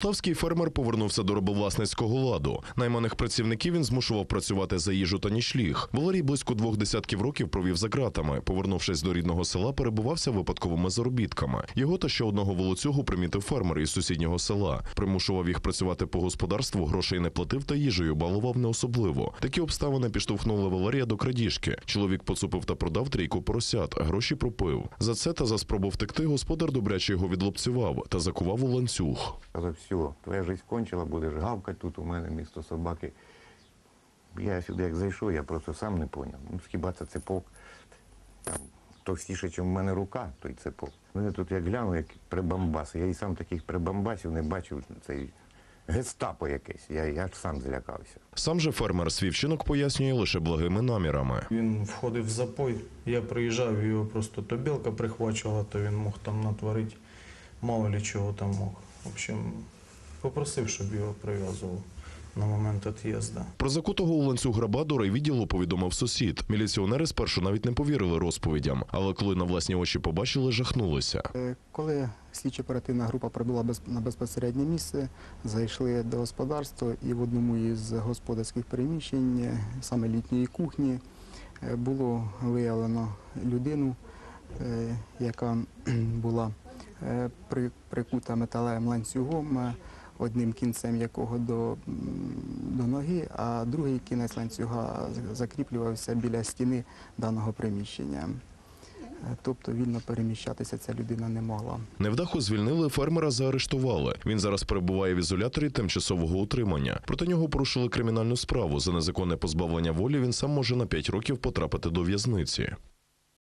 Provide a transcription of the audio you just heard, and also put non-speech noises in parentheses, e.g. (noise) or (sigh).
Полтавський фермер повернувся до робовласницького ладу. Найманих працівників він змушував працювати за їжу та нічліг. Валерій близько двох десятків років провів за ґратами. Повернувшись до рідного села, перебувався випадковими заробітками. Його та ще одного волоцюгу примітив фермер із сусіднього села. Примушував їх працювати по господарству, грошей не платив та їжею балував не особливо. Такі обставини підштовхнули Валерія до крадіжки. Чоловік поцупив та продав трійку поросят, гроші пропив. За це та за спробу втекти господар добряче його відлупцював та закував у ланцюг. Все, твоя життя кончила, будеш гавкати тут у мене місто собаки. Я сюди як зайшов, я просто сам не зрозумів. Ну, хіба це цепок там, товстіше, ніж в мене рука, той цепок. Мене тут як гляну, як прибамбаси. Я і сам таких прибамбасів не бачив. Цей гестапо якесь. Я, я аж сам злякався. Сам же фермер свій вчинок пояснює лише благими намірами. Він входив в запой. Я приїжджав, його просто то білка прихвачувала, то він мог там натворити, мало ли чого там мог. В общем, попросив, щоб його прив'язував на момент від'їзду. Про закутого у ланцюг раба до райвідділу повідомив сусід. Міліціонери спершу навіть не повірили розповідям, але коли на власні очі побачили, жахнулися. Е, Коли слідчо-оперативна група прибула без- на безпосереднє місце, зайшли до господарства і в одному із господарських приміщень, е, саме літньої кухні, е, було виявлено людину, яка (clears throat) була при- прикута металевим ланцюгом, одним кінцем якого до, до ноги, а другий кінець ланцюга закріплювався біля стіни даного приміщення. Е, Тобто вільно переміщатися ця людина не могла. Невдаху звільнили, фермера заарештували. Він зараз перебуває в ізоляторі тимчасового утримання. Проти нього порушили кримінальну справу. За незаконне позбавлення волі він сам може на 5 років потрапити до в'язниці.